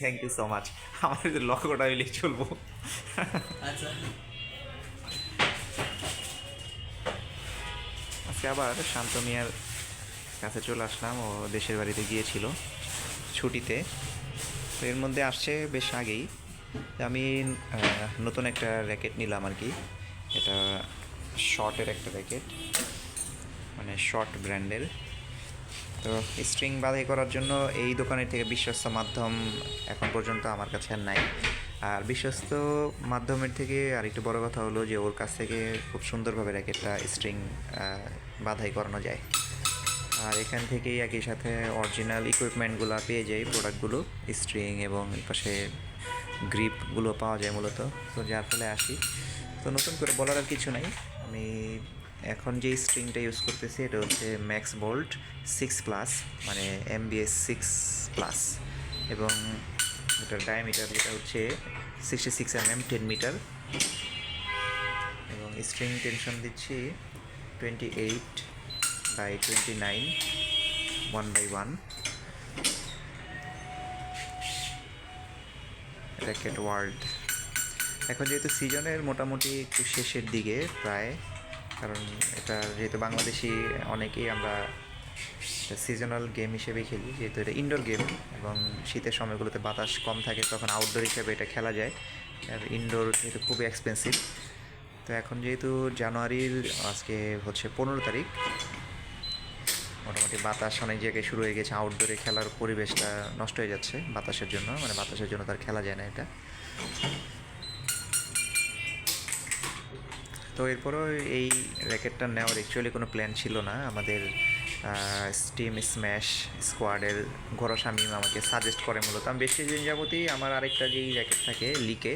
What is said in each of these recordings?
Thank you so much আমাদের লক্ষ্যটা হইলে চলবো। আচ্ছা। আজকে আবার শান্ত মিয়ার কাছে চলে আসলাম ও দেশের বাড়িতে গিয়েছিল ছুটিতে। তো এর মধ্যে আসছে বেশ আগেই। আমি নতুন একটা র্যাকেট নিলাম আর কি। এটা শর্টের একটা র্যাকেট মানে শর্ট ব্র্যান্ডের তো স্ট্রিং বাধাই করার জন্য এই দোকানের থেকে বিশ্বস্ত মাধ্যম এখন পর্যন্ত আমার কাছে আর নাই। আর বিশ্বস্ত মাধ্যমের থেকে আর একটু বড় কথা হলো যে ওর কাছ থেকে খুব সুন্দরভাবে র্যাকেটটা স্ট্রিং বাধাই করানো যায়। আর এখান থেকেই একই সাথে অরিজিনাল ইকুইপমেন্টগুলো পেয়ে যাই প্রোডাক্টগুলো স্ট্রিং এবং পাশে গ্রিপগুলো পাওয়া যায় মূলত। তো যার ফলে আসি। তো নতুন করে বলার আর কিছু নাই। আমি এখন যে স্ট্রিংটা ইউজ করতেছি, এটা হচ্ছে ম্যাক্স বোল্ট সিক্স প্লাস মানে এম এমবিএস সিক্স প্লাস এবং এটার ডায়ামিটার যেটা হচ্ছে sixty six M M ten metre এবং স্ট্রিং টেনশন দিচ্ছি twenty eight by twenty nine one by one racket world এখন যেহেতু সিজনের মোটামুটি একটু শেষের দিকে প্রায় কারণ এটা যেহেতু বাংলাদেশি, অনেকেই আমরা সিজনাল গেম হিসেবে খেলি, যেহেতু এটা ইনডোর গেম এবং শীতের সময়গুলোতে বাতাস কম থাকে, তখন আউটডোর হিসেবে এটা খেলা যায়। আর ইনডোর যেহেতু খুবই এক্সপেন্সিভ তো এখন যেহেতু জানুয়ারির, আজকে হচ্ছে পনেরো তারিখ, মোটামুটি বাতাস অনেক জায়গায় শুরু হয়ে গেছে আউটডোরে খেলার পরিবেশটা নষ্ট হয়ে যাচ্ছে বাতাসের জন্য মানে বাতাসের জন্য তার খেলা যায় না এটা। তো এরপরও এই র্যাকেটটা নেওয়ার অ্যাকচুয়ালি কোনো প্ল্যান ছিল না। আমাদের স্টিম স্ম্যাশ স্কোয়াডের ঘর শামিম আমাকে সাজেস্ট করে মূলত। আমি বেশ কিছুদিন যাবতই আমার আরেকটা যেই র্যাকেট থাকে লিকে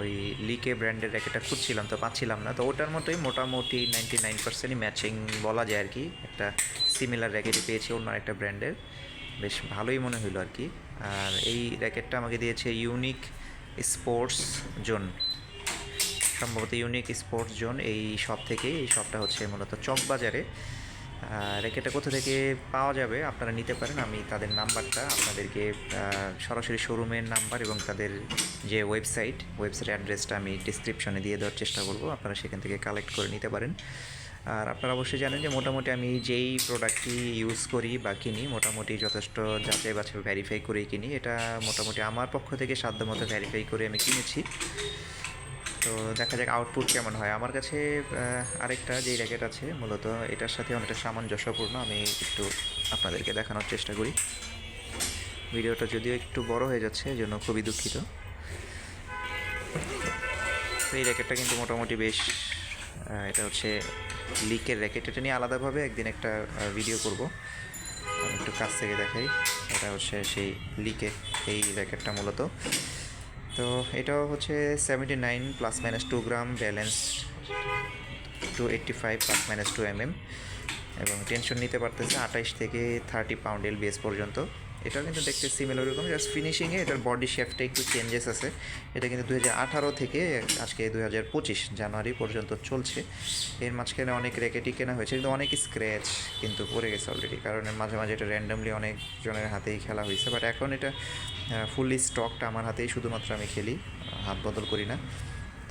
ওই লিকে ব্র্যান্ডের র্যাকেটটা খুঁজছিলাম তো পাচ্ছিলাম না। তো ওটার মতোই মোটামুটি নাইনটি নাইন পার্সেন্টই ম্যাচিং বলা যায় আর কি। একটা সিমিলার র্যাকেটই পেয়েছি, অন্য একটা ব্র্যান্ডের বেশ ভালোই মনে হলো আর কি। আর এই র্যাকেটটা আমাকে দিয়েছে ইউনিক স্পোর্টস জোন সম্ভবত ইউনিক স্পোর্টস জোন এই শপ থেকে এই শপটা হচ্ছে মূলত চকবাজারে। র্যাকেটটা কোথা থেকে পাওয়া যাবে আপনারা নিতে পারেন, আমি তাদের নাম্বারটা আপনাদেরকে সরাসরি শোরুমের নাম্বার এবং তাদের যে ওয়েবসাইট ওয়েবসাইট অ্যাড্রেসটা আমি ডিসক্রিপশনে দিয়ে দেওয়ার চেষ্টা করব, আপনারা সেখান থেকে কালেক্ট করে নিতে পারেন। আর আপনারা অবশ্যই জানেন যে মোটামুটি আমি যেই প্রোডাক্টটি ইউজ করি বা কিনি, মোটামুটি যথেষ্ট যাচাই বাছাই ভ্যারিফাই করেই কিনি। এটা মোটামুটি আমার পক্ষ থেকে সাধ্যমতো ভ্যারিফাই করে আমি কিনেছি। তো দেখা যাক আউটপুট কেমন হয়। আমার কাছে আরেকটা যেই র্যাকেট আছে, মূলত এটার সাথে অনেকটা সামঞ্জস্যপূর্ণ। আমি একটু আপনাদেরকে দেখানোর চেষ্টা করি। ভিডিওটা যদিও একটু বড় হয়ে যাচ্ছে, এই জন্য খুবই দুঃখিত। তো এই র্যাকেটটা কিন্তু মোটামুটি বেশ এটা হচ্ছে লিকের র্যাকেট এটা নিয়ে আলাদাভাবে একদিন একটা ভিডিও করব। একটু কাছ থেকে দেখাই। এটা হচ্ছে সেই লিকে এই র্যাকেটটা মূলত। তো এটাও হচ্ছে seventy nine plus minus two gram balance two eighty five plus minus two M M এবং টেনশন নিতে পারতেছে আঠাইশ থেকে থার্টি পাউন্ড এল বিএস পর্যন্ত। এটাও কিন্তু দেখতে সিমিলার এরকম জাস্ট ফিনিশিংয়ে এটার বডি শেপটা একটু চেঞ্জেস আছে। এটা কিন্তু দু হাজার আঠারো থেকে আজকে দু হাজার পঁচিশ জানুয়ারি পর্যন্ত চলছে। এর মাঝখানে অনেক র্যাকেটই কেনা হয়েছে। কিন্তু অনেক স্ক্র্যাচ কিন্তু পড়ে গেছে অলরেডি কারণ মাঝে মাঝে এটা র্যান্ডামলি অনেকজনের হাতেই খেলা হয়েছে। বাট এখন এটা ফুললি স্টকটা আমার হাতেই শুধুমাত্র আমি খেলি, হাত বদল করি না।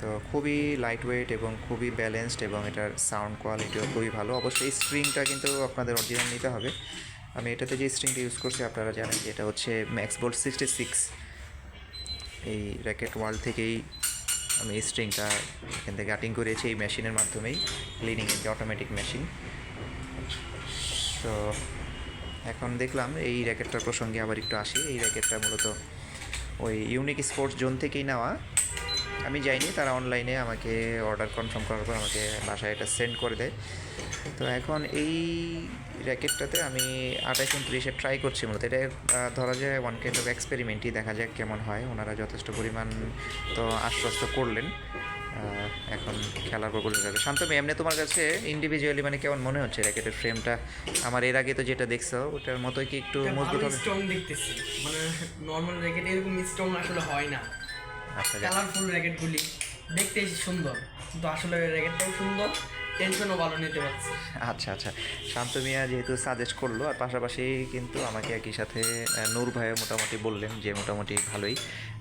তো খুবই লাইট ওয়েট এবং খুবই ব্যালেন্সড এবং এটার সাউন্ড কোয়ালিটিও খুবই ভালো। অবশ্যই স্ট্রিংটা কিন্তু আপনাদের অরিজিনাল নিতে হবে। আমি এটাতে যে স্ট্রিংটা ইউজ করছি, আপনারা জানেন যে এটা হচ্ছে ম্যাক্স বোল্ট সিক্সটি সিক্স এই র্যাকেট ওয়ার্ল্ড থেকেই আমি এই স্ট্রিংটা এখান থেকে কাটিং করেছি এই মেশিনের মাধ্যমেই ক্লিনিং যে অটোমেটিক মেশিন তো এখন দেখলাম এই র্যাকেটটার প্রসঙ্গে আবার একটু আসি। এই র্যাকেটটা মূলত ওই ইউনিক স্পোর্টস জোন থেকেই নেওয়া। আমি যাইনি তারা অনলাইনে আমাকে অর্ডার কনফার্ম করার পর আমাকে বাসায় এটা সেন্ড করে দেয়। তো এখন এই র্যাকেটটাতে আমি আঠাশ উনত্রিশে ট্রাই করছি মূলত। এটা ধরা যায় ওয়ান কাইন্ড অফ এক্সপেরিমেন্টই দেখা যাক কেমন হয়। ওনারা যথেষ্ট পরিমাণ তো আশ্বস্ত করলেন। এখন খেলার পর বোঝা যাবে শান্ত এমনি তোমার কাছে ইন্ডিভিজুয়ালি মানে কেমন মনে হচ্ছে র্যাকেটের ফ্রেমটা আমার এর আগে তো যেটা দেখছ ওটার মতোই কি একটু মজবুত হবে? স্ট্রং দেখতেছি। মানে নর্মাল র্যাকেট এরকম স্ট্রং আসলে হয় না। কালারফুল র্যাকেটগুলি দেখতে সুন্দর কিন্তু আসলে র্যাকেটটাও সুন্দর টেনশনও ভালো নিতে পারছি। আচ্ছা আচ্ছা। শান্ত মিয়া যেহেতু সাজেস্ট করল আর পাশাপাশি কিন্তু আমাকে একই সাথে নূর ভাইও মোটামুটি বললেন যে মোটামুটি ভালোই।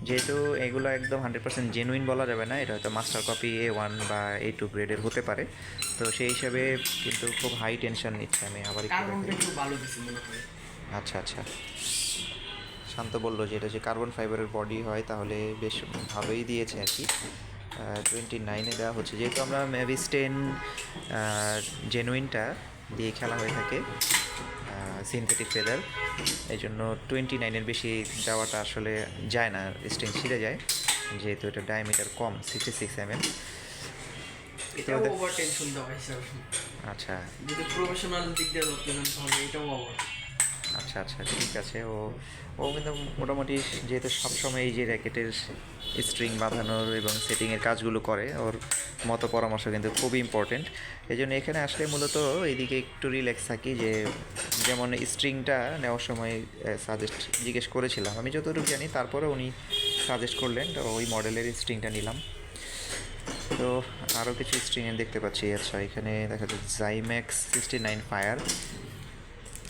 যেহেতু এগুলো একদম হান্ড্রেড পার্সেন্ট জেনুইন বলা যাবে না এটা হয়তো মাস্টার কপি এ ওয়ান বা এ টু গ্রেডের হতে পারে। তো সেই হিসাবে কিন্তু খুব হাই টেনশন নিচ্ছে আমি আবার একটু ভালো আচ্ছা আচ্ছা। শান্ত বলল যে এটা যে কার্বন ফাইবারের বডি হয় তাহলে বেশ ভালোই দিয়েছে আর কি। টোয়েন্টি নাইনে দেওয়া হচ্ছে। যেহেতু আমরা ম্যাভিস্টেন জেনুইনটা দিয়ে খেলা হয়ে থাকে সিনথেটিক ফেদার এই জন্য টোয়েন্টি নাইনের বেশি দেওয়াটা আসলে যায় না। স্টেন ছিঁড়ে যায় যেহেতু এটা ডায়ামিটার কম সিক্সটি সিক্স এম এম আচ্ছা। যদি প্রফেশনাল দিক দিয়ে ধরতে তাহলে এটাও আচ্ছা আচ্ছা ঠিক আছে। ও ও কিন্তু মোটামুটি যেহেতু সবসময় এই যে র্যাকেটের স্ট্রিং বাঁধানোর এবং সেটিংয়ের কাজগুলো করে, ওর মতো পরামর্শ কিন্তু খুবই ইম্পর্টেন্ট এই জন্য এখানে আসলে মূলত এইদিকে একটু রিল্যাক্স থাকি যে, যেমন স্ট্রিংটা নেওয়ার সময় সাজেস্ট জিজ্ঞেস করেছিলাম। আমি যতটুকু জানি তারপরে উনি সাজেস্ট করলেন, তো ওই মডেলের স্ট্রিংটা নিলাম। তো আরও কিছু স্ট্রিং দেখতে পাচ্ছি। আচ্ছা এখানে দেখা যাচ্ছে জাইম্যাক্স সিক্সটি নাইন ফায়ার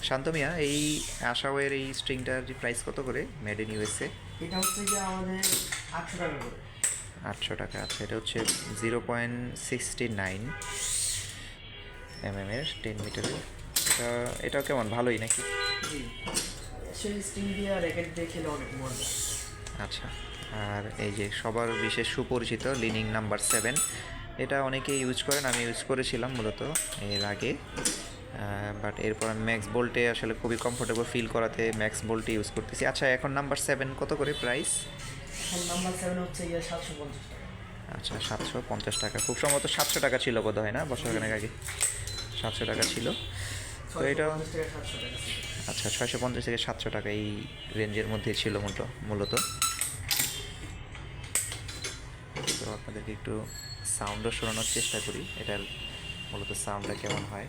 শান্তমিয়া এই আশাওয়ের এই স্ট্রিংটার যে প্রাইস কত করে? মেড ইন ইউএসএ এটা হচ্ছে যে আমাদের আটশো টাকা করে। আটশো টাকা আচ্ছা এটা হচ্ছে zero point sixty nine M M এর। টেন মিটারের এটা এটাও কেমন ভালোই নাকি? জি সেই স্টিং দিয়ে র্যাকেট দিয়ে খেলে অনেক মজা। আচ্ছা আর এই যে সবার বিশেষ সুপরিচিত লিনিং নাম্বার সেভেন এটা অনেকে ইউজ করেন আমি ইউজ করেছিলাম মূলত এর আগে। বাট এরপর আমি ম্যাক্স বোল্টে আসলে খুবই কমফোর্টেবল ফিল করাতে ম্যাক্স বোল্টে ইউজ করতেছি। আচ্ছা এখন নাম্বার সেভেন কত করে প্রাইস নাম্বার সেভেন হচ্ছে সাতশো পঞ্চাশ টাকা। আচ্ছা সাতশো পঞ্চাশ টাকা। খুব সম্ভবত সাতশো টাকা ছিল বোধ হয় না বছরখানেক আগে। সাতশো টাকা ছিল। তো এটা। আচ্ছা ছয়শো পঞ্চাশ থেকে সাতশো টাকা এই রেঞ্জের মধ্যে ছিল মূলত মূলত। তো আপনাদেরকে একটু সাউন্ডও শোনানোর চেষ্টা করি। এটার মূলত সাউন্ডটা কেমন হয়?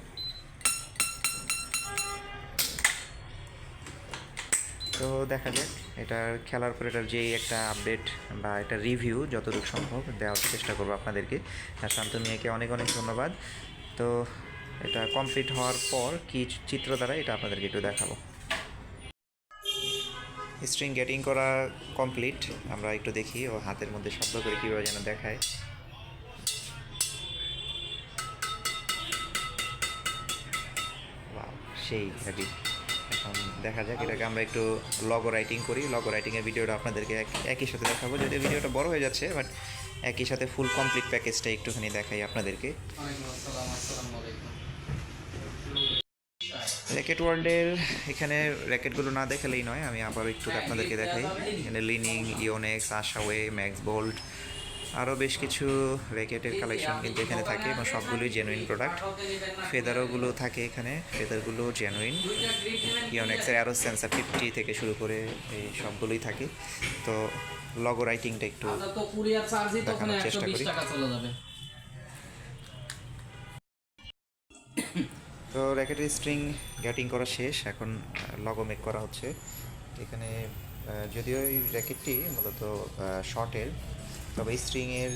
তো দেখা যাক, এটার খেলার পর এটার যেই একটা আপডেট বা একটা রিভিউ যতটুকু সম্ভব দেওয়ার চেষ্টা করব আপনাদেরকে। শান্ত মিয়াকে অনেক অনেক ধন্যবাদ। তো এটা কমপ্লিট হওয়ার পর কি চিত্র দ্বারা এটা আপনাদেরকে একটু দেখাবো। স্ট্রিং গেটিং করা কমপ্লিট আমরা একটু দেখি ও হাতের মধ্যে শব্দ করে কীভাবে যেন দেখায়। সেই এখন দেখা যাক, এটাকে আমরা একটু লগো রাইটিং করি। লগো রাইটিংয়ের ভিডিওটা আপনাদেরকে এক- একই সাথে দেখাবো, যদিও ভিডিওটা বড় হয়ে যাচ্ছে বাট একই সাথে ফুল কমপ্লিট প্যাকেজটা একটুখানি দেখাই আপনাদেরকে। র্যাকেট ওয়ার্ল্ডের এখানে র্যাকেটগুলো না দেখালেই নয়, আমি আবার একটু আপনাদেরকে দেখাই। এখানে Li Ning Yonex Ashaway max bolt আরও বেশ কিছু র্যাকেটের কালেকশন কিন্তু এখানে থাকে এবং সবগুলোই জেনুইন প্রোডাক্ট ফেদারোগুলো থাকে এখানে ফেদারগুলো জেনুইন ইওনেক্সের অ্যারো সেন্সার ফিফটি থেকে শুরু করে এই সবগুলোই থাকে। তো লগো রাইটিংটা একটু দেখানোর চেষ্টা করি। তো র্যাকেটের স্ট্রিং গ্যাটিং করা শেষ এখন লগো মেক করা হচ্ছে। এখানে যদিও এই র্যাকেটটি মূলত শর্টের তবে স্ট্রিংয়ের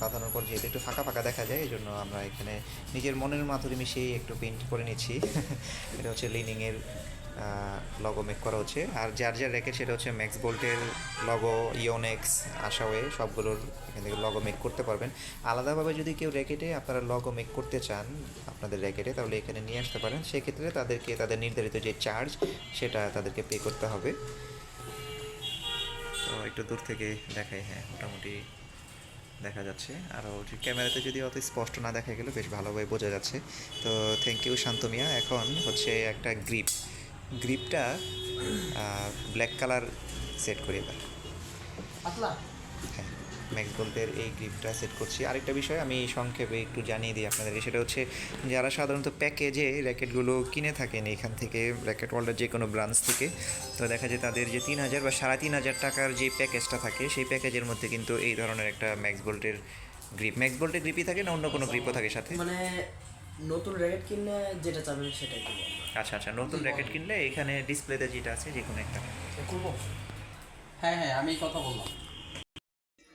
বাঁধানোর পর যেহেতু একটু ফাঁকা ফাঁকা দেখা যায় এই জন্য আমরা এখানে নিজের মনের মাধুরী মিশিয়ে একটু পেন্ট করে নিচ্ছি। এটা হচ্ছে লিনিংয়ের লগো মেক করা হচ্ছে। আর যার যার র্যাকেট সেটা হচ্ছে ম্যাক্স বোল্টের লগো ইওনেক্স আশাওয়ে সবগুলোর এখান থেকে লগো মেক করতে পারবেন। আলাদাভাবে যদি কেউ র্যাকেটে আপনারা লগো মেক করতে চান, আপনাদের র্যাকেটে তাহলে এখানে নিয়ে আসতে পারেন। সেক্ষেত্রে তাদেরকে, তাদের নির্ধারিত যে চার্জ সেটা তাদেরকে পে করতে হবে। তো একটু দূর থেকে দেখাই হ্যাঁ মোটামুটি দেখা যাচ্ছে। আর ওই ক্যামেরাতে যদি অত স্পষ্ট না দেখা গেলে বেশ ভালোভাবে বোঝা যাচ্ছে। তো থ্যাংক ইউ শান্তমিয়া এখন হচ্ছে একটা গ্রিপ গ্রিপটা ব্ল্যাক কালার সেট করি এবার। হ্যাঁ। ম্যাক্স গোল্ডের এই গ্রিপটা সেট করছি। আরেকটা বিষয় আমি সংক্ষেপে একটু জানিয়ে দিই আপনাদেরকে সেটা হচ্ছে যারা সাধারণত প্যাকেজে র্যাকেটগুলো কিনে থাকেন এখান থেকে র্যাকেট ওয়ার্ল্ডের যে কোনো ব্রাঞ্চ থেকে তো দেখা যায় তাদের যে তিন হাজার বা সাড়ে তিন হাজার টাকার যে প্যাকেজটা থাকে সেই প্যাকেজের মধ্যে কিন্তু এই ধরনের একটা ম্যাক্স বোল্টের গ্রিপ ম্যাক্স বোল্টের গ্রিপই থাকে না অন্য কোনো গ্রিপও থাকে সাথে? মানে নতুন র্যাকেট কিনলে যেটা চাবেন সেটাই আচ্ছা আচ্ছা নতুন র্যাকেট কিনলে এখানে ডিসপ্লেতে যেটা আছে যে কোনো একটা করব হ্যাঁ হ্যাঁ আমি কথা বললাম।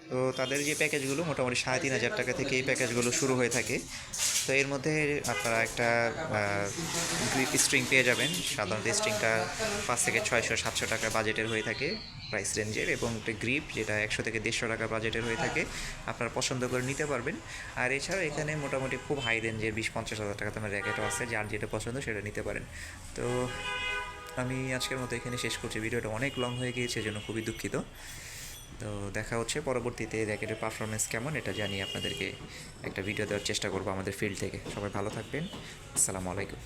তো তাদের যে প্যাকেজগুলো মোটামুটি সাড়ে তিন হাজার টাকা থেকে এই প্যাকেজগুলো শুরু হয়ে থাকে। তো এর মধ্যে আপনারা একটা স্ট্রিং পেয়ে যাবেন। সাধারণত স্ট্রিংটা পাঁচ থেকে ছয়শো, সাতশো টাকা বাজেটের হয়ে থাকে প্রাইস রেঞ্জের এবং একটা গ্রিপ যেটা একশো থেকে দেড়শো টাকা বাজেটের হয়ে থাকে, আপনারা পছন্দ করে নিতে পারবেন। আর এছাড়াও এখানে মোটামুটি খুব হাই রেঞ্জের বিশ পঞ্চাশ হাজার টাকা তোমার র্যাকেটও আছে, যার যেটা পছন্দ সেটা নিতে পারেন। তো আমি আজকের মতো এখানে শেষ করছি। ভিডিওটা অনেক লং হয়ে গিয়েছে জন্য খুবই দুঃখিত। তো দেখা হচ্ছে পরবর্তীতে র্যাকেটের পারফরমেন্স কেমন, এটা জানিয়ে আপনাদেরকে একটা ভিডিও দেওয়ার চেষ্টা করব আমাদের ফিল্ড থেকে। সবাই ভালো থাকবেন। আসসালামু আলাইকুম।